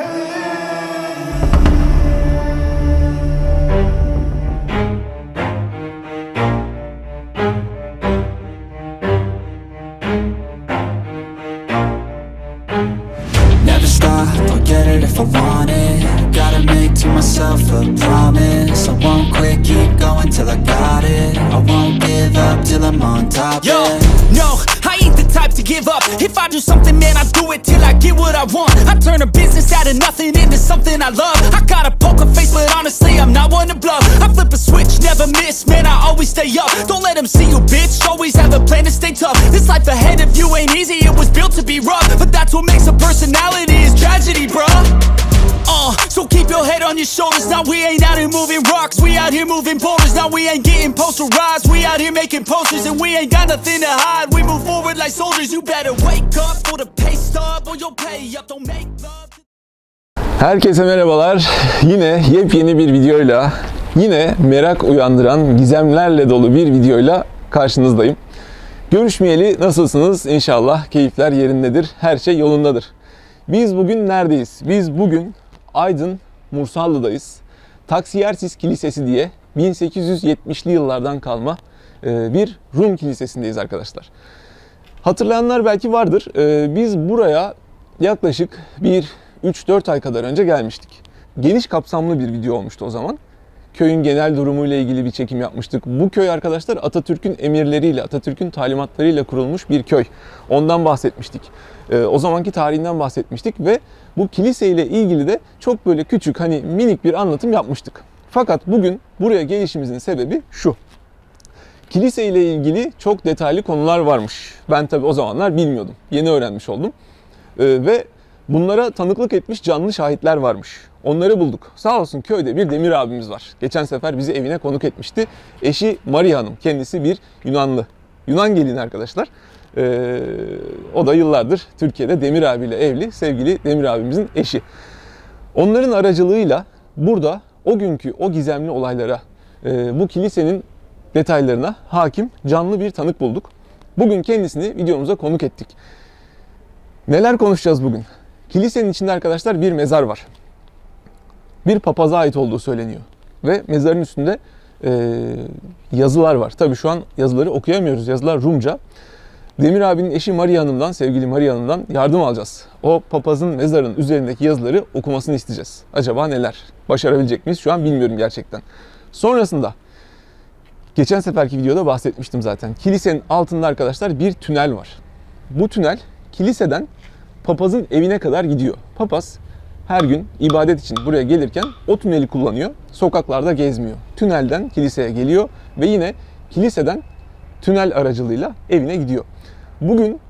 Hey! Something I love. I got a poker face, but honestly, I'm not one to bluff. I flip a switch, never miss, man, I always stay up. Don't let them see you, bitch. Always have a plan to stay tough. This life ahead of you ain't easy, it was built to be rough. But that's what makes a personality is tragedy, bruh. Uh, so keep your head on your shoulders. Now we ain't out here moving rocks. We out here moving boulders. Now we ain't getting posterized. We out here making posters and we ain't got nothing to hide. We move forward like soldiers. You better wake up for the pay stub or you'll pay up. Don't make love. Herkese merhabalar. Yine yepyeni bir videoyla, yine merak uyandıran gizemlerle dolu bir videoyla karşınızdayım. Görüşmeyeli nasılsınız? İnşallah keyifler yerindedir, her şey yolundadır. Biz bugün neredeyiz? Biz bugün Aydın Mursallı'dayız. Taksiyersiz Kilisesi diye 1870'li yıllardan kalma e, bir Rum kilisesindeyiz arkadaşlar. Hatırlayanlar belki vardır. Ee, Biz buraya yaklaşık bir 3-4 ay kadar önce gelmiştik. Geniş kapsamlı bir video olmuştu o zaman. Köyün genel durumuyla ilgili bir çekim yapmıştık. Bu köy arkadaşlar Atatürk'ün emirleriyle, Atatürk'ün talimatlarıyla kurulmuş bir köy. Ondan bahsetmiştik. Ee, O zamanki tarihinden bahsetmiştik ve bu kiliseyle ilgili de çok böyle küçük hani minik bir anlatım yapmıştık. Fakat bugün buraya gelişimizin sebebi şu. Kilise ile ilgili çok detaylı konular varmış. Ben tabi o zamanlar bilmiyordum. Yeni öğrenmiş oldum. Ee, ve bunlara tanıklık etmiş canlı şahitler varmış. Onları bulduk. Sağ olsun köyde bir Demir abimiz var. Geçen sefer bizi evine konuk etmişti. Eşi Maria Hanım. Kendisi bir Yunanlı. Yunan gelini arkadaşlar. Ee, o da yıllardır Türkiye'de Demir abiyle evli. Sevgili Demir abimizin eşi. Onların aracılığıyla burada o günkü o gizemli olaylara, e, bu kilisenin detaylarına hakim canlı bir tanık bulduk. Bugün kendisini videomuza konuk ettik. Neler konuşacağız bugün? Kilisenin içinde arkadaşlar bir mezar var. Bir papaza ait olduğu söyleniyor. Ve mezarın üstünde e, yazılar var. Tabii şu an yazıları okuyamıyoruz. Yazılar Rumca. Demir abinin eşi Maria Hanım'dan, sevgili Maria Hanım'dan yardım alacağız. O papazın mezarının üzerindeki yazıları okumasını isteyeceğiz. Acaba neler? Başarabilecek miyiz? Şu an bilmiyorum gerçekten. Sonrasında Geçen seferki videoda bahsetmiştim zaten. Kilisenin altında arkadaşlar bir tünel var. Bu tünel kiliseden papazın evine kadar gidiyor. Papaz her gün ibadet için buraya gelirken o tüneli kullanıyor. Sokaklarda gezmiyor. Tünelden kiliseye geliyor ve yine kiliseden tünel aracılığıyla evine gidiyor. Bugün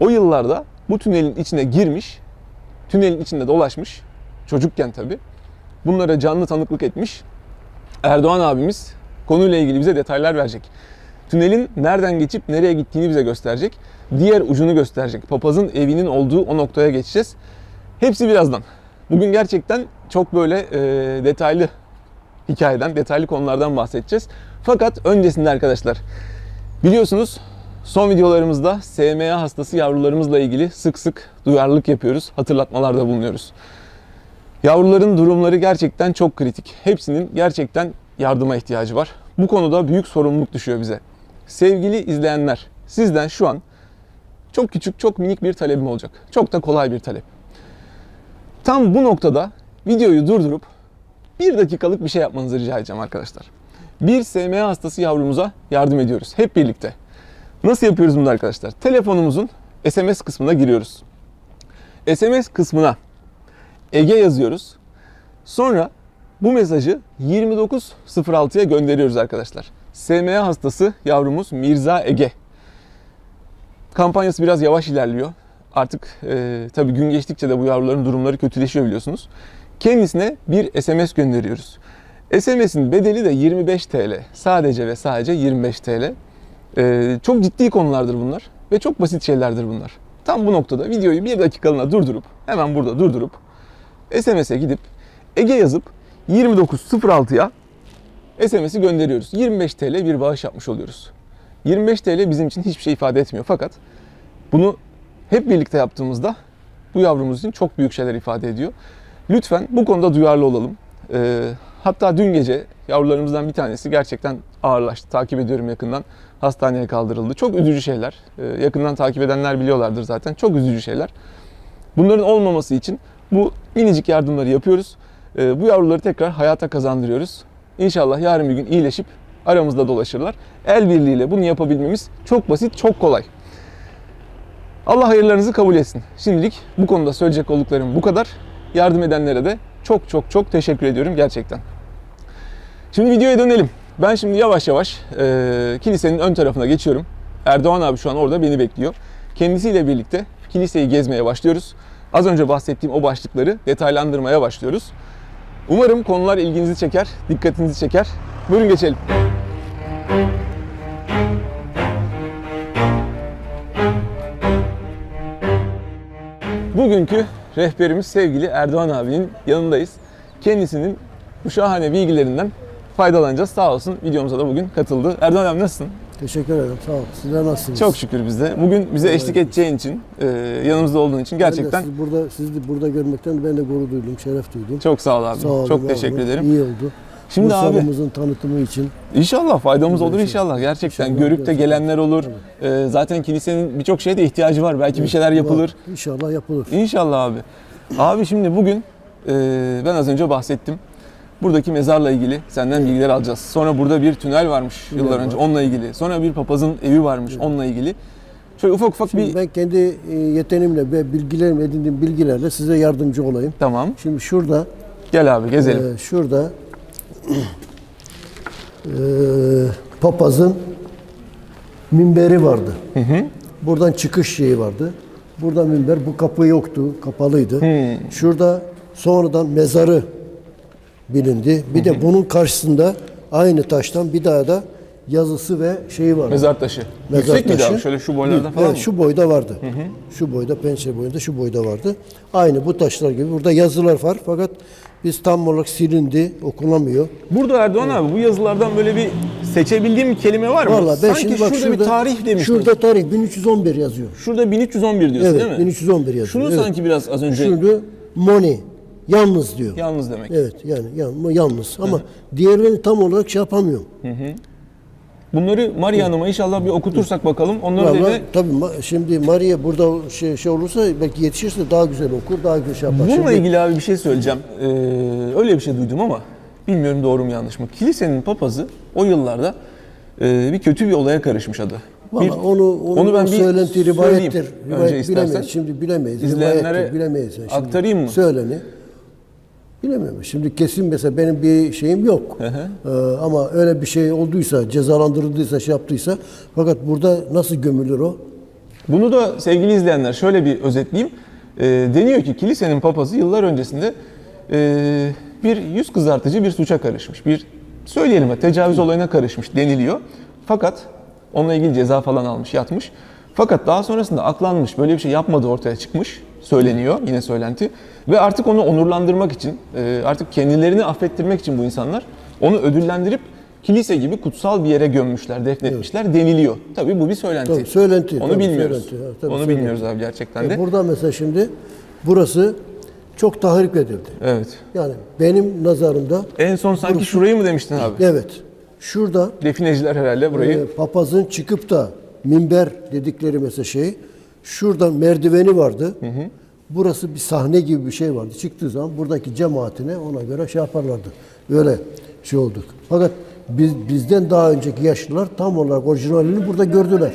o yıllarda bu tünelin içine girmiş, tünelin içinde dolaşmış, çocukken tabi. Bunlara canlı tanıklık etmiş Erdoğan abimiz konuyla ilgili bize detaylar verecek. Tünelin nereden geçip nereye gittiğini bize gösterecek. Diğer ucunu gösterecek. Papazın evinin olduğu o noktaya geçeceğiz. Hepsi birazdan. Bugün gerçekten çok böyle e, detaylı hikayeden, detaylı konulardan bahsedeceğiz. Fakat öncesinde arkadaşlar biliyorsunuz son videolarımızda SMA hastası yavrularımızla ilgili sık sık duyarlılık yapıyoruz, hatırlatmalarda bulunuyoruz. Yavruların durumları gerçekten çok kritik. Hepsinin gerçekten yardıma ihtiyacı var. Bu konuda büyük sorumluluk düşüyor bize. Sevgili izleyenler, sizden şu an çok küçük, çok minik bir talebim olacak. Çok da kolay bir talep. Tam bu noktada videoyu durdurup bir dakikalık bir şey yapmanızı rica edeceğim arkadaşlar. Bir SMA hastası yavrumuza yardım ediyoruz hep birlikte. Nasıl yapıyoruz bunu arkadaşlar? Telefonumuzun SMS kısmına giriyoruz. SMS kısmına Ege yazıyoruz. Sonra bu mesajı 2906'ya gönderiyoruz arkadaşlar. SMA hastası yavrumuz Mirza Ege. Kampanyası biraz yavaş ilerliyor. Artık e, tabii gün geçtikçe de bu yavruların durumları kötüleşiyor biliyorsunuz. Kendisine bir SMS gönderiyoruz. SMS'in bedeli de 25 TL. Sadece ve sadece 25 TL. E, çok ciddi konulardır bunlar ve çok basit şeylerdir bunlar. Tam bu noktada videoyu bir dakikalığına durdurup, hemen burada durdurup SMS'e gidip Ege yazıp 2906'ya SMS'i gönderiyoruz. 25 TL bir bağış yapmış oluyoruz. 25 TL bizim için hiçbir şey ifade etmiyor fakat bunu hep birlikte yaptığımızda bu yavrumuz için çok büyük şeyler ifade ediyor. Lütfen bu konuda duyarlı olalım. Ee, hatta dün gece yavrularımızdan bir tanesi gerçekten ağırlaştı. Takip ediyorum yakından. Hastaneye kaldırıldı. Çok üzücü şeyler. Ee, yakından takip edenler biliyorlardır zaten. Çok üzücü şeyler. Bunların olmaması için bu minicik yardımları yapıyoruz. Ee, bu yavruları tekrar hayata kazandırıyoruz. İnşallah yarın bir gün iyileşip aramızda dolaşırlar. El birliğiyle bunu yapabilmemiz çok basit, çok kolay. Allah hayırlarınızı kabul etsin. Şimdilik bu konuda söyleyecek olduklarım bu kadar. Yardım edenlere de çok çok çok teşekkür ediyorum gerçekten. Şimdi videoya dönelim. Ben şimdi yavaş yavaş e, kilisenin ön tarafına geçiyorum. Erdoğan abi şu an orada beni bekliyor. Kendisiyle birlikte kiliseyi gezmeye başlıyoruz. Az önce bahsettiğim o başlıkları detaylandırmaya başlıyoruz. Umarım konular ilginizi çeker, dikkatinizi çeker. Buyurun geçelim. Bugünkü rehberimiz sevgili Erdoğan abinin yanındayız. Kendisinin bu şahane bilgilerinden faydalanacağız. Sağ olsun videomuza da bugün katıldı. Erdoğan abi nasılsın? Teşekkür ederim. Sağ olun. Sizler nasılsınız? Çok şükür biz de. Bugün bize eşlik edeceğin için, e, yanımızda olduğun için Ben de gerçekten sizi burada sizi burada görmekten ben de gurur duydum, şeref duydum. çok sağ ol abi. Sağ olun. çok teşekkür olun. ederim. İyi oldu. Şimdi Bu abi salonumuzun tanıtımı için İnşallah faydamız olur inşallah gerçekten. İnşallah, Görüp de gerçekten. gelenler olur. Ee, zaten kilisenin birçok şeye de ihtiyacı var. Belki bir şeyler yapılır. var. İnşallah yapılır. İnşallah abi. Abi şimdi bugün e, ben az önce bahsettim. Buradaki mezarla ilgili senden bilgiler alacağız. Sonra burada bir tünel varmış Tünel yıllar önce var. onunla ilgili. Sonra bir papazın evi varmış onunla ilgili. Şöyle ufak ufak Şimdi bir ben kendi e, yeteneğimle ve bilgilerim edindiğim bilgilerle size yardımcı olayım. tamam. Şimdi şurada Gel abi gezelim. e, şurada e, papazın minberi vardı. Buradan çıkış şeyi vardı. Burada minber, bu kapı yoktu, kapalıydı. Şurada sonradan mezarı bilindi. Bir de bunun karşısında aynı taştan bir daha da yazısı ve şeyi var. Mezar taşı. Mezar Yüksek miydi taşı. abi? Şöyle şu boylarda falan evet, mı? şu boyda vardı. Şu boyda, pençe boyunda şu boyda vardı. Aynı bu taşlar gibi. Burada yazılar var fakat biz tam olarak silindi, okunamıyor. Burada Erdoğan abi bu yazılardan böyle bir seçebildiğim bir kelime var mı? Vallahi ben Sanki şimdi bak şurada, bir tarih demiştin. Şurada tarih 1311 yazıyor. Şurada 1311 diyorsun Evet, değil mi? 1311 yazıyor. Şunu evet. sanki biraz az önce Şurada money, yalnız diyor. yalnız demek. Evet yani yan- yalnız ama diğerlerini tam olarak şey yapamıyorum. Bunları Maria Hanım'a inşallah bir okutursak bakalım. Onları da Vallahi eve- tabii ma- şimdi Maria burada şey, şey olursa belki yetişirse daha güzel okur, daha güzel şey yapar. Bununla Şimdi- ilgili abi bir şey söyleyeceğim. Ee, öyle bir şey duydum ama bilmiyorum doğru mu yanlış mı. Kilisenin papazı o yıllarda e, bir kötü bir olaya karışmış adı. Valla Bir- onu, onu, ben bir söylenti söyleyeyim rivayettir. önce Rivayet istersen. bilemeyiz. Şimdi bilemeyiz. İzleyenlere Rivayettir, bilemeyiz. Yani şimdi aktarayım mı? Söyleni. Bilemiyorum. Şimdi kesin mesela benim bir şeyim yok. Ee, ama öyle bir şey olduysa, cezalandırıldıysa, şey yaptıysa fakat burada nasıl gömülür o? Bunu da sevgili izleyenler şöyle bir özetleyeyim. Ee, deniyor ki kilisenin papazı yıllar öncesinde e, bir yüz kızartıcı bir suça karışmış. Bir söyleyelim ha, tecavüz olayına karışmış deniliyor. Fakat onunla ilgili ceza falan almış, yatmış. Fakat daha sonrasında aklanmış, böyle bir şey yapmadığı ortaya çıkmış söyleniyor yine söylenti. Ve artık onu onurlandırmak için, e, artık kendilerini affettirmek için bu insanlar onu ödüllendirip kilise gibi kutsal bir yere gömmüşler, defnetmişler deniliyor. Tabii bu bir söylenti. Tabii, söylenti, Onu tabii, bilmiyoruz. söylenti, evet, tabii, Onu söylenti. bilmiyoruz abi gerçekten de. E, burada mesela şimdi burası çok tahrip edildi. Evet. Yani benim nazarımda En son sanki şurayı mı demiştin abi? evet şurada Defineciler herhalde burayı. e, papazın çıkıp da minber dedikleri mesela şey şuradan merdiveni vardı. Burası bir sahne gibi bir şey vardı. Çıktığı zaman buradaki cemaatine ona göre şey yaparlardı. Böyle şey olduk. Fakat biz bizden daha önceki yaşlılar tam olarak orijinalini burada gördüler.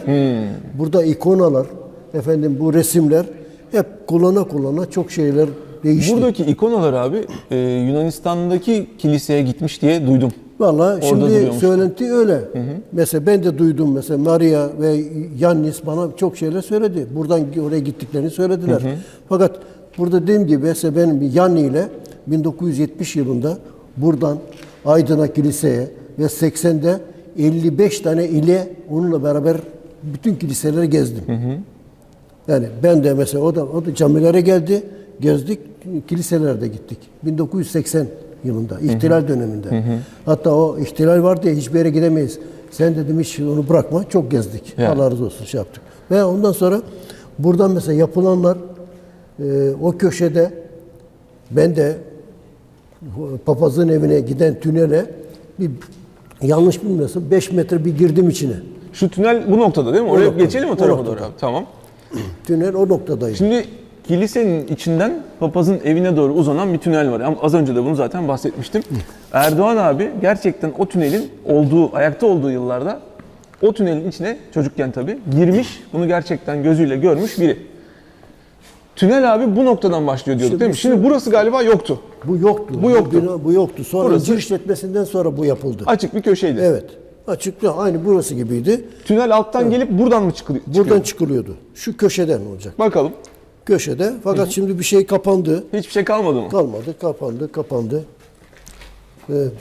Burada ikonalar, efendim bu resimler hep kullana kullana çok şeyler değişti. Buradaki ikonalar abi e, Yunanistan'daki kiliseye gitmiş diye duydum. Vallahi şimdi duruyormuş. söylenti öyle. Mesela ben de duydum mesela Maria ve Yannis bana çok şeyler söyledi. Buradan oraya gittiklerini söylediler. Fakat burada dediğim gibi mesela benim Yanni ile 1970 yılında buradan Aydın'a kiliseye ve 80'de 55 tane ile onunla beraber bütün kiliseleri gezdim. Yani ben de mesela o da o da camilere geldi, gezdik, kiliselere de gittik. 1980 yılında, ihtilal döneminde. Hatta o ihtilal var diye hiçbir yere gidemeyiz. Sen dedim hiç onu bırakma, çok gezdik. Yani. Allah razı olsun şey yaptık. Ve ondan sonra buradan mesela yapılanlar e, o köşede ben de papazın evine giden tünele bir yanlış bilmiyorsam 5 metre bir girdim içine. Şu tünel bu noktada değil mi? Oraya noktada, geçelim o o tarafa doğru. Tamam. Tünel o noktadaydı. Şimdi kilisenin içinden papazın evine doğru uzanan bir tünel var. Ama az önce de bunu zaten bahsetmiştim. Erdoğan abi gerçekten o tünelin olduğu, ayakta olduğu yıllarda o tünelin içine çocukken tabii girmiş, bunu gerçekten gözüyle görmüş biri. Tünel abi bu noktadan başlıyor diyorduk Şimdi değil mi? Şimdi burası galiba yoktu. Bu yoktu. Bu yoktu. bina- bu yoktu. Sonra Burası- incir işletmesinden sonra bu yapıldı. Açık bir köşeydi. Evet. Açıkta aynı burası gibiydi. Tünel alttan gelip buradan mı çıkıyor? Buradan çıkılıyordu. Şu köşeden olacak. Bakalım. Köşede. Fakat şimdi bir şey kapandı. Hiçbir şey kalmadı mı? Kalmadı. Kapandı. Kapandı. Evet.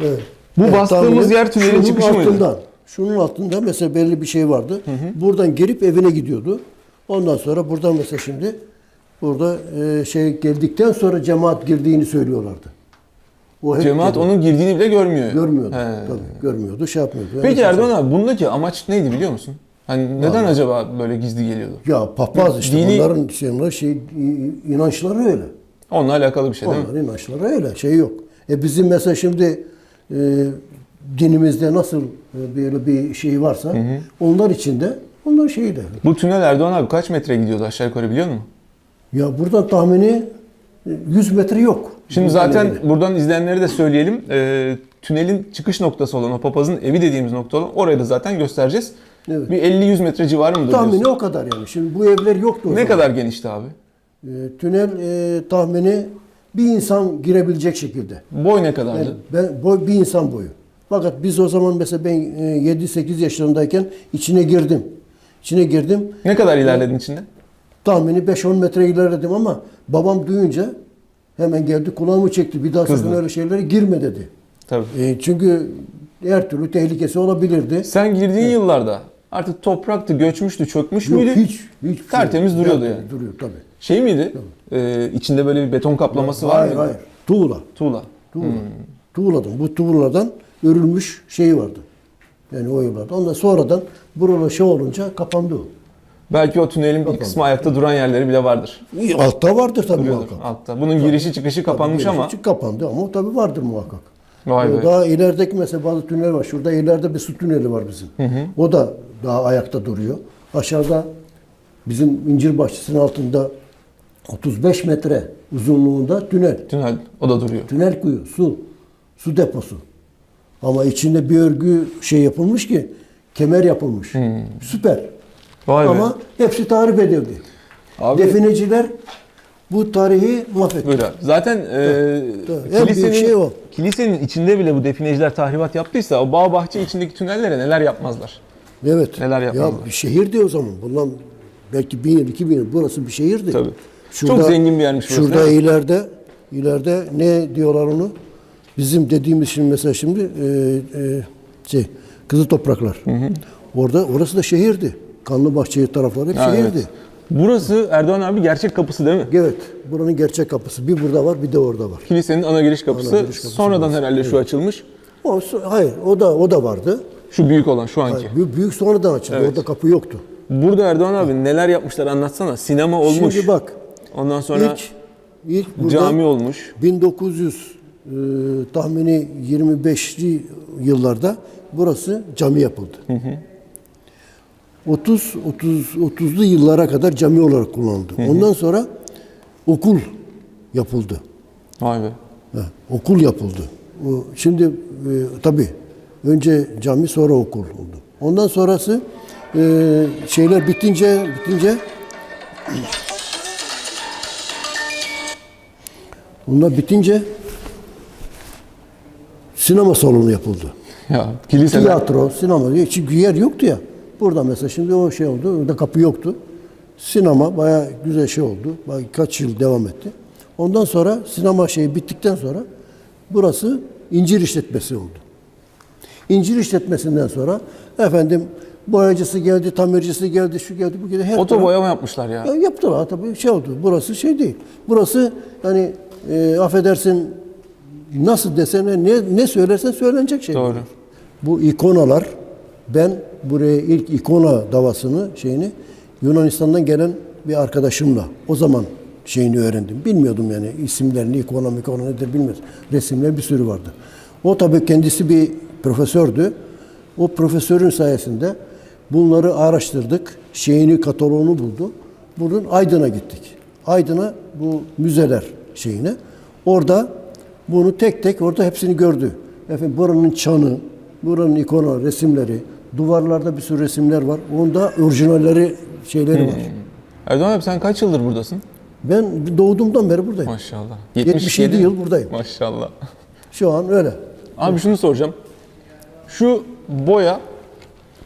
Evet. Bu bastığımız tahminim yer tünelin çıkışı mıydı? altından, Şunun altında mesela belli bir şey vardı. Buradan gelip evine gidiyordu. Ondan sonra buradan mesela şimdi burada e, şey geldikten sonra cemaat girdiğini söylüyorlardı. O hep Cemaat geliyor. onun girdiğini bile görmüyor. görmüyordu. He. Tabii, görmüyordu, şey yapmıyordu. Yani Peki mesela- Erdoğan abi bundaki amaç neydi biliyor musun? Hani neden acaba böyle gizli geliyordu? Ya papaz işte Dini- bunların şeyler şey inançları öyle. Onunla alakalı bir şey değil mi? Onların inançları öyle. Şey yok. E bizim mesela şimdi e, dinimizde nasıl e, böyle bir şey varsa onlar içinde onlar şeyi de. Bu tünel Erdoğan abi kaç metre gidiyordu aşağı yukarı biliyor musun? Ya buradan tahmini e, 100 metre yok. Şimdi Bu zaten tünelde. buradan izleyenlere de söyleyelim. Ee, tünelin çıkış noktası olan o papazın evi dediğimiz nokta olan orayı da zaten göstereceğiz. Evet. Bir 50-100 metre civarı mıdır tahmini diyorsun? o kadar yani. Şimdi bu evler yoktu o Ne zaman. kadar genişti abi? E, tünel e, tahmini bir insan girebilecek şekilde. Boy ne kadardı? Yani ben boy bir insan boyu. Fakat biz o zaman mesela ben e, 7-8 yaşlarındayken içine girdim. İçine girdim. Ne kadar ilerledin içinde? Tahmini 5-10 metre ilerledim ama babam duyunca hemen geldi kulağımı çekti. Bir daha Kızdı. sakın öyle şeylere girme dedi. Tabii. E, çünkü her türlü tehlikesi olabilirdi. Sen girdiğin yıllarda artık topraktı, göçmüştü, çökmüş Yok müydü? hiç. hiç Tertemiz duruyordu yani. Duruyor tabii. Şey miydi? Ee, içinde böyle bir beton kaplaması var hayır mıydı? hayır. Tuğla. Tuğla. Tuğla. Tuğladan. Bu tuğladan örülmüş şey vardı. Yani o yıllarda. Ondan sonradan buralar şey olunca kapandı o. Belki o tünelin bir kısmı ayakta duran yerleri bile vardır. Altta vardır tabii Duruyordur muhakkak. altta. Bunun girişi çıkışı kapanmış Tabii, ama gerisi kapandı ama tabii vardır muhakkak. Vay be. Daha ilerideki mesela bazı tünel var. Şurada ileride bir su tüneli var bizim. O da daha ayakta duruyor. Aşağıda bizim incir bahçesinin altında 35 metre uzunluğunda tünel. tünel o da duruyor. Tünel kuyu, su. Su deposu. Ama içinde bir örgü şey yapılmış ki kemer yapılmış. Süper. Vay be. Ama hepsi tahrip edildi. Abi- Defineciler bu tarihi mahvetti. Böyle. Zaten e, büyük kilisenin, şey o. kilisenin içinde bile bu defineciler tahribat yaptıysa o bağ bahçe içindeki tünellere neler yapmazlar? Evet. Neler yapmazlar? Ya bir şehirdi o zaman. Bundan belki bin yıl, iki bin yıl. Burası bir şehirdi. Tabii. Çok zengin bir yermiş burası, Şurada ileride, ileride ne diyorlar onu? Bizim dediğimiz şimdi mesela şimdi e, e, şey, Kızıl Topraklar. Orada, orası da şehirdi. Kanlıbahçe tarafları hep Ha, şehirdi. evet. Burası Erdoğan abi gerçek kapısı değil mi? Evet. Buranın gerçek kapısı. Bir burada var, bir de orada var. Kilisenin ana giriş kapısı. Ana giriş kapısı Sonradan burası. herhalde şu açılmış. O, hayır, o da o da vardı. Şu büyük olan şu anki. Büyük, büyük sonradan açıldı. Evet. Orada kapı yoktu. Burada Erdoğan abi neler yapmışlar anlatsana. Sinema olmuş. Şimdi bak. Ondan sonra ilk ilk burada cami olmuş. 1900 e, tahmini 25'li yıllarda burası cami yapıldı. 30 30 30'lu yıllara kadar cami olarak kullanıldı. Ondan sonra okul yapıldı. Vay be. Ha, okul yapıldı. O, şimdi e, tabii önce cami sonra okul oldu. Ondan sonrası e, şeyler bitince bitince bunlar bitince sinema salonu yapıldı. Ya kiliseler. Tiyatro, sinema diye çünkü yer yoktu ya. Burada mesela şimdi o şey oldu. Orada kapı yoktu. Sinema bayağı güzel şey oldu. Bayağı kaç yıl devam etti. Ondan sonra sinema şeyi bittikten sonra burası incir işletmesi oldu. İncir işletmesinden sonra efendim boyacısı geldi, tamircisi geldi, şu geldi, bu geldi. Her Oto boyama yapmışlar ya. ya yaptılar tabii şey oldu. Burası şey değil. Burası yani e, affedersin nasıl desene ne ne söylersen söylenecek şey. Doğru. Bu ikonalar ben buraya ilk ikona davasını şeyini Yunanistan'dan gelen bir arkadaşımla o zaman şeyini öğrendim. Bilmiyordum yani isimlerini, ekonomik olan nedir bilmiyoruz. Resimler bir sürü vardı. O tabii kendisi bir profesördü. O profesörün sayesinde bunları araştırdık. Şeyini, kataloğunu buldu. Buradan Aydın'a gittik. Aydın'a bu müzeler şeyine. Orada bunu tek tek orada hepsini gördü. Efendim buranın çanı, buranın ikonu, resimleri, duvarlarda bir sürü resimler var. Onda orijinalleri şeyleri var. Erdoğan abi sen kaç yıldır buradasın? Ben doğduğumdan beri buradayım. Maşallah. 77 yıl buradayım. Maşallah. Şu an öyle. Abi şunu soracağım. Şu boya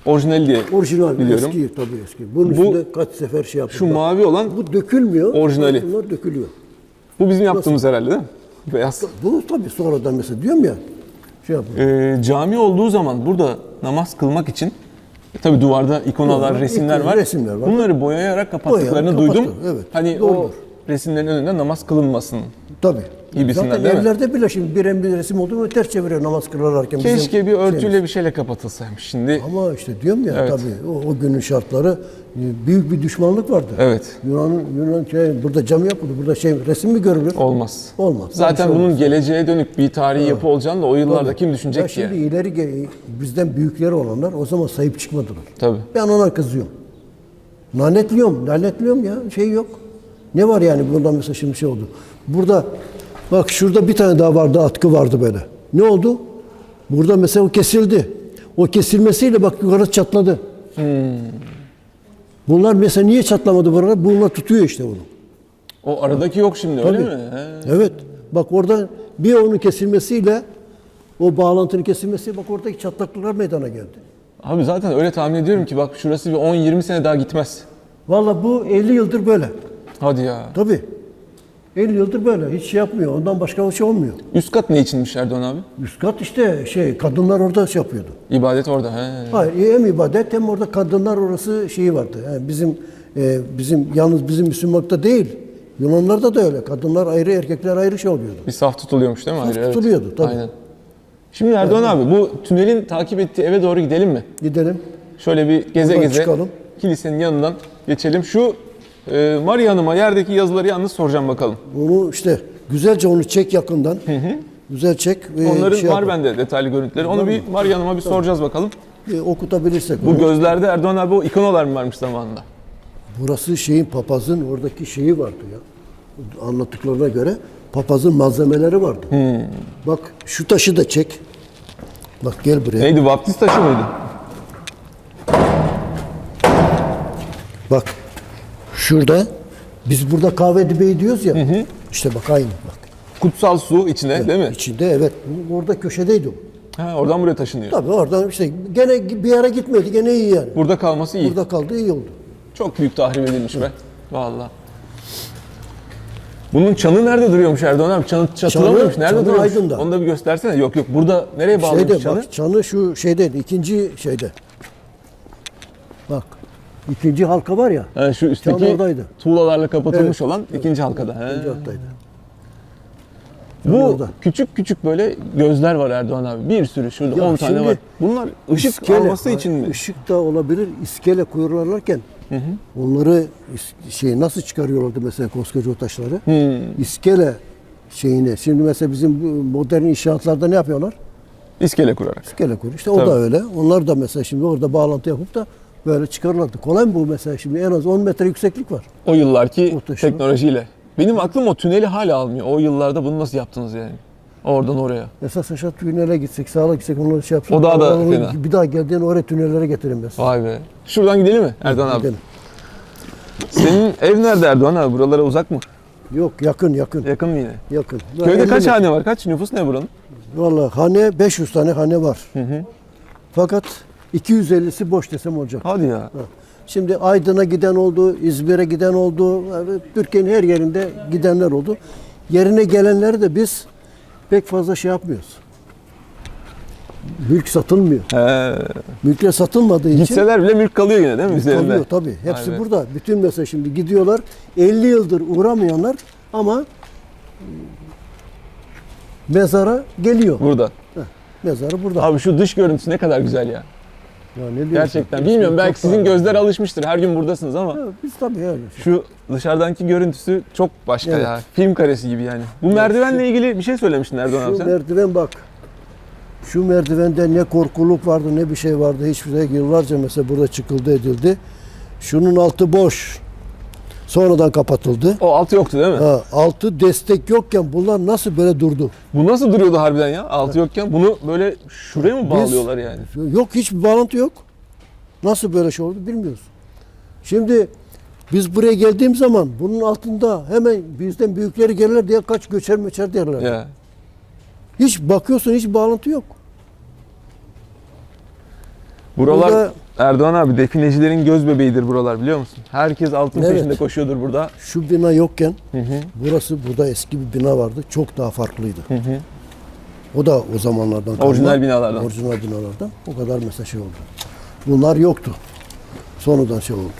orijinal diye Orijinal, biliyorum. eski tabii eski. Bunun Bu- üstünde kaç sefer şey yapıldı. Şu mavi olan Bu dökülmüyor. Orijinali. Bunlar dökülüyor. bu bizim yaptığımız herhalde değil mi? Beyaz. Bu tabii sonradan mesela diyorum ya. Şey yapıyor. Ee, cami olduğu zaman burada namaz kılmak için e, tabii duvarda ikonalar, Duvarda resimler var. resimler var. Bunları boyayarak kapattıklarını Boyayarak duydum. evet. Hani Doğrudur. o resimlerin önünde namaz kılınmasın. Tabii. Gibisinden Zaten değil mi? evlerde bile şimdi bir bir resim oldu mu ters çeviriyor namaz kılarken. bizim Keşke bir şeyimiz. örtüyle bir şeyle kapatılsaymış. Şimdi Ama işte diyorum ya Evet. tabii o, o günün şartları e, büyük bir düşmanlık vardı. Evet. Yunan'ın Yunan şey, burada cami yapıldı. Burada şey resim mi görülür? olmaz. Olmaz. Zaten şey bunun geleceğe dönük bir tarihi yapı olacağını da o yıllarda Tabii. kim Ya düşünecek ki? şimdi yani? ileri bizden büyükleri olanlar o zaman sahip çıkmadılar. Tabii. Ben ona kızıyorum. Lanetliyorum, lanetliyorum ya. Şey yok. Ne var yani bundan mesela şimdi şey oldu. Burada bak şurada bir tane daha vardı, atkı vardı böyle. Ne oldu? Burada mesela o kesildi. O kesilmesiyle bak yukarı çatladı. Hmm. Bunlar mesela niye çatlamadı buralar? Bunlar tutuyor işte bunu. O aradaki yok şimdi öyle Tabii. mi? He. Evet. Bak orada bir onun kesilmesiyle o bağlantının kesilmesi bak oradaki çatlaklıklar meydana geldi. Abi zaten öyle tahmin ediyorum ki bak şurası bir 10-20 sene daha gitmez. Vallahi bu 50 yıldır böyle. Hadi ya. Tabii. 50 yıldır böyle. Hiç şey yapmıyor. Ondan başka bir şey olmuyor. Üst kat ne içinmiş Erdoğan abi? Üst kat işte şey kadınlar orada şey yapıyordu. İbadet orada. He. Hayır hem ibadet hem orada kadınlar orası şeyi vardı. Yani bizim e, bizim yalnız bizim Müslümanlıkta değil. Yunanlarda da öyle. Kadınlar ayrı, erkekler ayrı şey oluyordu. Bir saf tutuluyormuş değil mi? Saf Ayrı, evet. tutuluyordu, tabii. Aynen. Şimdi Erdoğan abi bu tünelin takip ettiği eve doğru gidelim mi? Gidelim. Şöyle bir geze Buradan geze çıkalım. kilisenin yanından geçelim. Şu e, Maria Hanım'a yerdeki yazıları yalnız soracağım bakalım. Onu işte güzelce onu çek yakından. Güzel çek. ve Onların şey var yap- bende detaylı görüntüleri. Onu bir Maria Hanım'a bir soracağız bakalım. e, okutabilirsek. Bu onu. gözlerde Erdoğan abi o ikonalar mı varmış zamanında? Burası şeyin papazın oradaki şeyi vardı ya. Anlattıklarına göre papazın malzemeleri vardı. Hmm. Bak şu taşı da çek. Bak gel buraya. Neydi vaftiz taşı mıydı? Bak şurada biz burada kahve dibeği diyoruz ya. İşte bak aynı bak. Kutsal su içine değil mi? İçinde evet. Orada köşedeydi o. Ha, oradan buraya taşınıyor. Tabii oradan işte gene bir yere gitmedi. Gene iyi yani. Burada kalması iyi. Burada kaldı iyi oldu. Çok büyük tahrip edilmiş be. Vallahi. Bunun çanı nerede duruyormuş Erdoğan abi? Çanı mıymış? Nerede çanı duruyormuş? Aydın'da. Onu da bir göstersene. Yok yok. Burada nereye bağlamış Şeyde çanı? bak çanı şu şeydeydi. ikinci şeyde. Bak. İkinci halka var ya. Ha, şu üstteki oradaydı. tuğlalarla kapatılmış Evet. olan ikinci halkada. He. İkinci hattaydı. Bu orada. küçük küçük böyle gözler var Erdoğan abi. Bir sürü şurada Ya 10 tane var. Bunlar ışık İskele, alması için mi? Işık da olabilir. İskele koyuyorlarken onları is- şey nasıl çıkarıyorlardı mesela koskoca o taşları? İskele şeyine. Şimdi mesela bizim modern inşaatlarda ne yapıyorlar? İskele kurarak. İskele koyuyor. İşte o Tabii. da öyle. Onlar da mesela şimdi orada bağlantı yapıp da böyle çıkarırlardı. Kolay mı bu mesela şimdi en az 10 metre yükseklik var. O yıllarki taşı. teknolojiyle. Benim aklım o tüneli hala almıyor. O yıllarda bunu nasıl yaptınız yani? Oradan oraya. Esas aşağı tünele gitsek, sağa gitsek onları şey yapsak. O daha da onu fena. Bir daha geldiğin oraya tünellere getirin ben. Vay be. Şuradan gidelim mi Erdoğan abi? Gidelim. Senin ev nerede Erdoğan abi? Buralara uzak mı? Yok yakın yakın. Yakın mı yine? Yakın. Köyde 50 kaç hane var? Kaç nüfus ne buranın? Vallahi hane 500 tane hane var. Fakat 250'si boş desem olacak. Hadi ya. Ha. Şimdi Aydın'a giden oldu, İzmir'e giden oldu, Türkiye'nin her yerinde gidenler oldu. Yerine gelenleri de biz pek fazla şey yapmıyoruz. Mülk satılmıyor. He. Mülkler satılmadığı için Gitseler bile mülk kalıyor yine değil mi üzerinde? kalıyor tabii. Hepsi be. burada. Bütün mesela şimdi gidiyorlar. 50 yıldır uğramayanlar ama mezara geliyor. Burada. Mezarı burada. Abi şu dış görüntüsü ne kadar güzel ya. Ya ne diyorsun? Gerçekten. Bilmiyorum belki sizin gözler alışmıştır. Her gün buradasınız ama Ya biz tabii yani. şu dışarıdaki görüntüsü çok başka Evet. ya. Film karesi gibi yani. Bu merdivenle ilgili bir şey söylemiştin Erdoğan abi Şu sen. merdiven bak. Şu merdivende ne korkuluk vardı ne bir şey vardı. Hiçbir şey yıllarca mesela burada çıkıldı edildi. Şunun altı boş. Sonradan kapatıldı. O altı yoktu değil mi? Ha, altı destek yokken bunlar nasıl böyle durdu? Bu nasıl duruyordu harbiden ya? Altı yokken bunu böyle şuraya mı bağlıyorlar yani? Yok hiçbir bağlantı yok. Nasıl böyle şey oldu bilmiyoruz. Şimdi biz buraya geldiğim zaman bunun altında hemen bizden büyükleri gelirler diye kaç göçer meçer derler. Ya. Hiç bakıyorsun hiç bağlantı yok. Buralar Burada- Erdoğan abi definecilerin göz bebeğidir buralar biliyor musun? Herkes altın Evet. peşinde koşuyordur burada. Şu bina yokken Hı hı. burası burada eski bir bina vardı. Çok daha farklıydı. Hı hı. O da o zamanlardan kalma. Orijinal binalardan. Orijinal binalardan. O kadar mesela şey oldu. Bunlar yoktu. Sonradan şey oldu.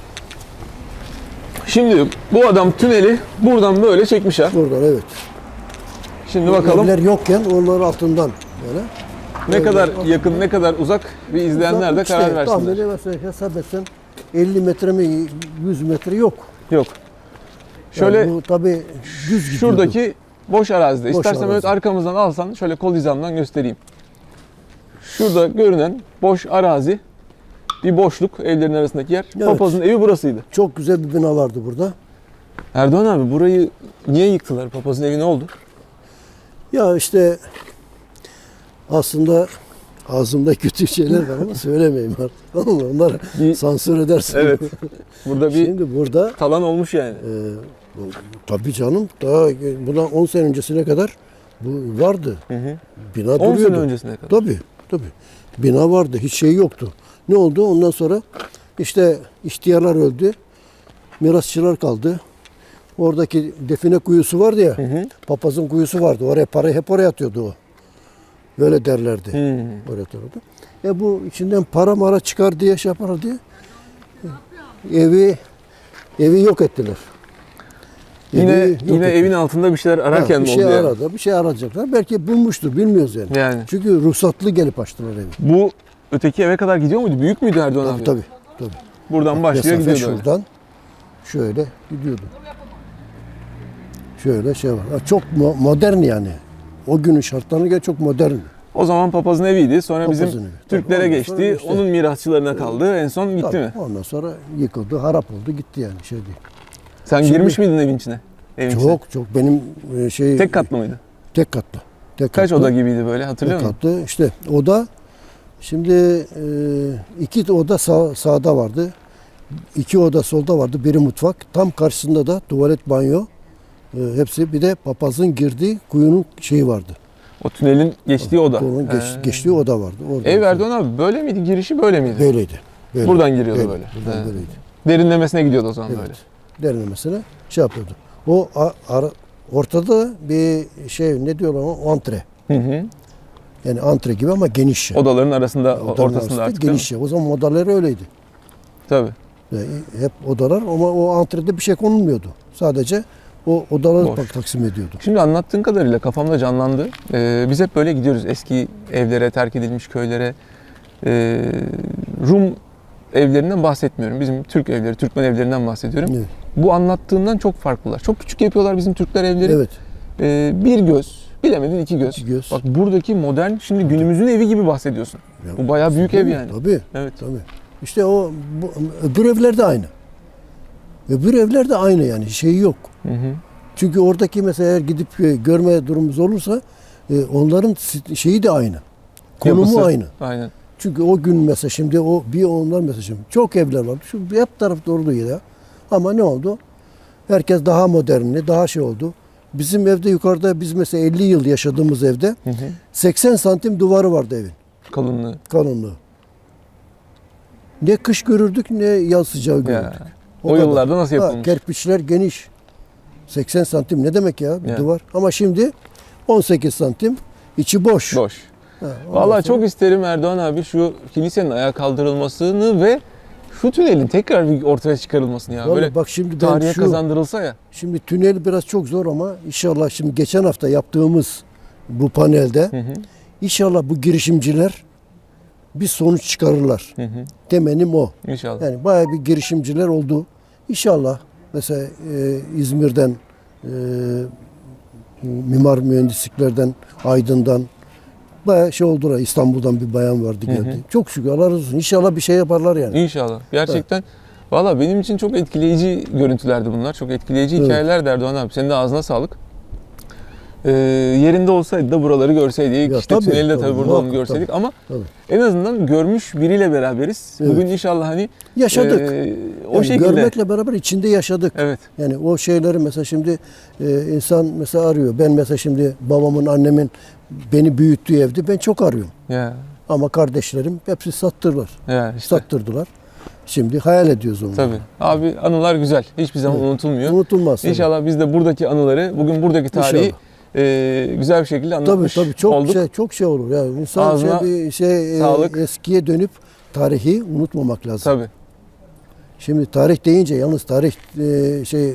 Şimdi bu adam tüneli buradan böyle çekmiş ha. Buradan evet. Şimdi bakalım Evler yokken onlar altından böyle. Ne kadar altından. yakın ne kadar uzak bir izleyenler de İşte karar versinler. Tahmini mesela hesap etsen 50 metre mi 100 metre yok. Yok. Yani Şöyle bu tabii düz gidiyordu. şuradaki boş arazide. Boş İstersen arazi. evet arkamızdan alsan şöyle kol hizamdan göstereyim. Şurada görünen boş arazi bir boşluk evlerin arasındaki yer. Evet. Papazın evi burasıydı. çok güzel bir bina vardı burada. Erdoğan abi burayı niye yıktılar? Papazın evi ne oldu? Ya işte aslında ağzımda kötü şeyler var ama söylemeyeyim artık. Mı? Onları sansür edersin. Evet. Burada bir Şimdi burada talan olmuş yani. e, tabii canım daha bundan 10 sene öncesine kadar bu vardı. Hı hı. Bina 10 duruyordu. sene öncesine kadar. Tabii tabii. Bina vardı. Hiç şey yoktu. Ne oldu? Ondan sonra işte ihtiyarlar öldü. Mirasçılar kaldı. Oradaki define kuyusu vardı ya. Hı hı. Papazın kuyusu vardı. Oraya parayı hep oraya atıyordu o. Böyle derlerdi. Oraya atıyordu. E bu içinden para mara çıkar diye şey yapar diye evi evi yok ettiler. Yine Evi yine ettiler. evin altında bir şeyler Ha, ararken bir mi şey oldu yani? aradı. Bir şey arayacaklar. Belki bulmuştur. Bilmiyoruz yani. Yani. Çünkü ruhsatlı gelip açtılar evi. Bu öteki eve kadar gidiyor muydu? Büyük müydü Erdoğan abi? Tabii tabii. tabii. Buradan başlıyor gidiyordu. öyle. şuradan şöyle gidiyordu. Şöyle şey var. Ha, Çok mo- modern yani. O günün şartlarına göre çok modern. O zaman papazın eviydi. Sonra Papazın bizim evi. Türklere Tabii, ondan geçti. işte- Onun mirasçılarına kaldı. En son gitti Tabii, mi? Ondan sonra yıkıldı, harap oldu, gitti yani şey değil. Sen Şimdi- girmiş miydin evin içine? Evin içine. Çok çok benim e, şey Tek katlı mıydı? tek katlı. Tek Kaç katlı, oda gibiydi böyle hatırlıyor Tek musun? katlı. İşte oda şimdi e, iki oda sağ, sağda vardı. İki oda solda vardı. Biri mutfak. Tam karşısında da tuvalet, banyo. E, hepsi bir de papazın girdiği kuyunun şeyi vardı. O tünelin geçtiği oda. Onun geç, geçtiği oda vardı. Orada Ev Erdoğan abi böyle miydi? Girişi böyle miydi? Böyleydi. Böyle. Buradan giriyordu Böyle. Buradan He. böyleydi. Derinlemesine gidiyordu o zaman Evet. böyle. Derinlemesine şey yapıyordu. O a- ara- ortada bir şey ne diyorlar ona? Antre. Hı hı. Yani antre gibi ama geniş. yani. Odaların arasında, Odanın ortasında arasında artık değil mi? geniş. O zaman modelleri öyleydi. Tabii. Yani hep odalar ama o antrede bir şey konulmuyordu. Sadece o odaları Boş. taksim ediyordu. Şimdi anlattığın kadarıyla kafamda canlandı. Ee, biz hep böyle gidiyoruz eski evlere, terk edilmiş köylere. Ee, Rum evlerinden bahsetmiyorum. Bizim Türk evleri, Türkmen evlerinden bahsediyorum. Evet. Bu anlattığından çok farklılar. Çok küçük yapıyorlar bizim Türkler evleri. Evet. Ee, bir göz, bilemedin iki göz. İki göz. Bak buradaki modern, şimdi günümüzün evi gibi bahsediyorsun. Ya, Bu bayağı büyük ev yani. Tabii. Evet. Tabii. İşte o bu, öbür evler de aynı. Öbür evler de aynı yani şeyi yok. Hı hı. Çünkü oradaki mesela eğer gidip e, görme durumumuz olursa e, onların şeyi de aynı. Konumu Yapısı. aynı. Aynen. Çünkü o gün mesela şimdi o bir onlar mesela şimdi çok evler var. Şu hep taraf doğru ya. Ama ne oldu? Herkes daha modernli, daha şey oldu. Bizim evde yukarıda biz mesela 50 yıl yaşadığımız evde Hı hı. 80 santim duvarı vardı evin Kalınlığı. kalınlığı. Ne kış görürdük ne yaz sıcağı görürdük. Ya. O, kadar. yıllarda nasıl Ha, yapılmış? kerpiçler geniş. 80 santim ne demek ya bir Ya. duvar. Ama şimdi 18 santim içi boş. Boş. Ha, Vallahi sonra- çok isterim Erdoğan abi şu kilisenin ayağa kaldırılmasını ve şu tünelin tekrar bir ortaya çıkarılmasını ya. Vallahi Böyle bak şimdi tarihe şu kazandırılsa ya. şimdi tünel biraz çok zor ama inşallah şimdi geçen hafta yaptığımız bu panelde Hı hı. inşallah bu girişimciler bir sonuç çıkarırlar. Temennim o. İnşallah. Yani bayağı bir girişimciler oldu. İnşallah mesela e, İzmir'den e, mimar mühendisliklerden Aydın'dan bayağı şey oldular. İstanbul'dan bir bayan vardı geldi. Çok şükür Allah razı olsun. İnşallah bir şey yaparlar yani. İnşallah. Gerçekten valla benim için çok etkileyici görüntülerdi bunlar. Çok etkileyici Evet. hikayeler Erdoğan abi. Senin de ağzına sağlık. Ee, yerinde olsaydı da buraları görseydik. Ya işte tabii, tüneli de tabii, tabii burada muhakkak, onu görseydik ama Tabii. en azından görmüş biriyle beraberiz. Evet. Bugün inşallah hani Yaşadık. e, o Yani şekilde. Görmekle beraber içinde yaşadık. Evet. Yani o şeyleri mesela şimdi e, insan mesela arıyor. Ben mesela şimdi babamın, annemin beni büyüttüğü evde ben çok arıyorum. Ya, Ama kardeşlerim hepsi sattırdılar. ya işte. Sattırdılar. Şimdi hayal ediyoruz onu. Tabii. Abi anılar güzel. Hiçbir zaman unutulmuyor. Unutulmaz. tabii. İnşallah biz de buradaki anıları, bugün buradaki tarihi İnşallah. E, güzel bir şekilde Tabii anlatmış tabii çok olduk. şey çok şey olur ya. İnsan Ağzına şey, bir şey e, sağlık. eskiye dönüp tarihi unutmamak lazım. Tabii. Şimdi tarih deyince yalnız tarih e, şey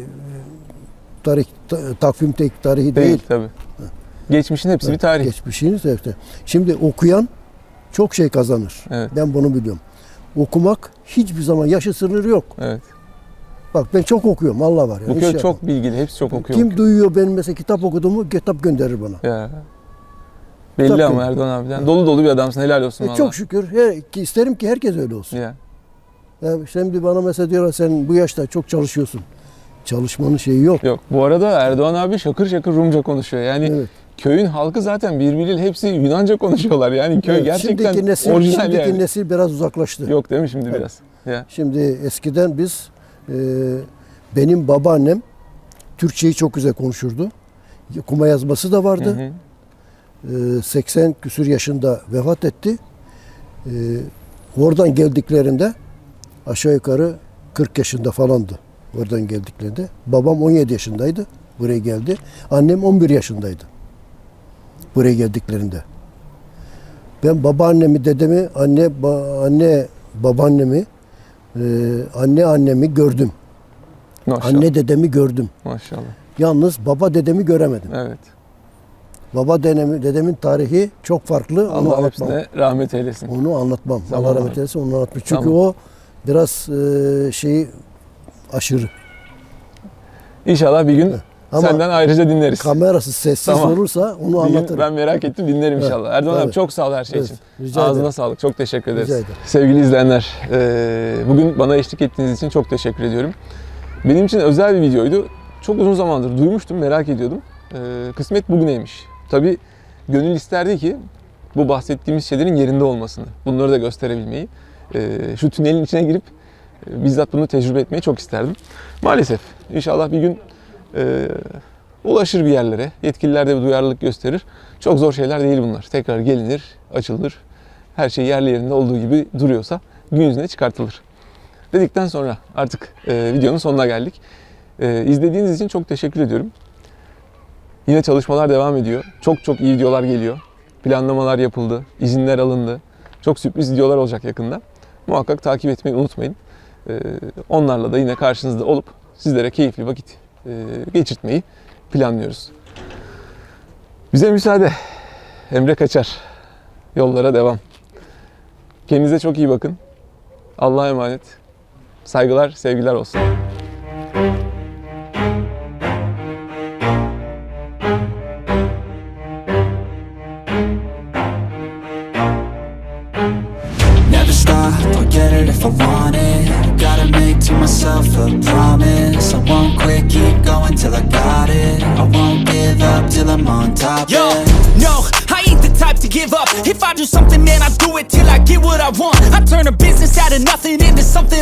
tarih ta- takvim tek tarihi Değil, değil. tabii. Geçmişin hepsi bir tarih. Geçmişiniz de işte. Şimdi okuyan çok şey kazanır. Evet. Ben bunu biliyorum. Okumak hiçbir zaman yaşı sınırı yok. Evet. Bak ben çok okuyorum Allah var. ya. Bu köy şey çok bilgili. Hepsi çok okuyor. Kim duyuyor benim mesela kitap okuduğumu kitap gönderir bana. Ya. Belli Tabii. ama Erdoğan abiden. Dolu dolu bir adamsın. Helal olsun E, valla. çok şükür her, ki isterim ki herkes öyle olsun. Ya. Ya şimdi bana mesela diyorlar sen bu yaşta çok çalışıyorsun. Çalışmanın şeyi yok. Yok. Bu arada Erdoğan abi şakır şakır Rumca konuşuyor. Yani Evet. köyün halkı zaten birbiriyle hepsi Yunanca konuşuyorlar. Yani köy Evet, gerçekten şimdiki nesil, orijinal şimdiki yani. nesil biraz uzaklaştı. Yok değil mi şimdi biraz? Ya. Şimdi eskiden biz e, benim babaannem Türkçeyi çok güzel konuşurdu. Kuma yazması da vardı. Hı hı. E, 80 küsür yaşında vefat etti. E, oradan geldiklerinde aşağı yukarı 40 yaşında falandı. Oradan geldiklerinde. Babam 17 yaşındaydı. Buraya geldi. Annem 11 yaşındaydı. Buraya geldiklerinde. Ben babaannemi, dedemi, anne ba- anne babaannemi, e, anne annemi gördüm. Maşallah. Anne dedemi gördüm. Maşallah. Yalnız baba dedemi göremedim. Evet. Baba dedemi, dedemin tarihi çok farklı. Onu Allah anlatmam. hepsine rahmet eylesin. Onu anlatmam. Tamam Allah rahmet eylesin onu anlatmam. Çünkü Tamam. o biraz e, şeyi aşırı. İnşallah bir gün Ama senden ayrıca dinleriz. kamerası sessiz Tamam. olursa onu Bir gün anlatırım. ben merak ettim dinlerim Evet, inşallah. Erdoğan abi tabii. çok sağ ol her şey Evet, için. rica Ağzına ederim. sağlık. Çok teşekkür ederiz. Rica ederim. Sevgili izleyenler, eee, bugün bana eşlik ettiğiniz için çok teşekkür ediyorum. Benim için özel bir videoydu. Çok uzun zamandır duymuştum, merak ediyordum. Eee, kısmet bugüneymiş. Tabii gönül isterdi ki bu bahsettiğimiz şeylerin yerinde olmasını, bunları da gösterebilmeyi. Eee, şu tünelin içine girip e, bizzat bunu tecrübe etmeyi çok isterdim. Maalesef inşallah bir gün eee, ulaşır bir yerlere. Yetkililer de bir duyarlılık gösterir. Çok zor şeyler değil bunlar. Tekrar gelinir, açılır. Her şey yerli yerinde olduğu gibi duruyorsa gün yüzüne çıkartılır. Dedikten sonra artık e, videonun sonuna geldik. E, izlediğiniz için çok teşekkür ediyorum. Yine çalışmalar devam ediyor. Çok çok iyi videolar geliyor. Planlamalar yapıldı, izinler alındı. Çok sürpriz videolar olacak yakında. Muhakkak takip etmeyi unutmayın. E, onlarla da yine karşınızda olup sizlere keyifli vakit e, geçirtmeyi planlıyoruz. Bize müsaade. Emre Kaçar. Yollara devam. Kendinize çok iyi bakın. Allah'a emanet. Saygılar, sevgiler olsun.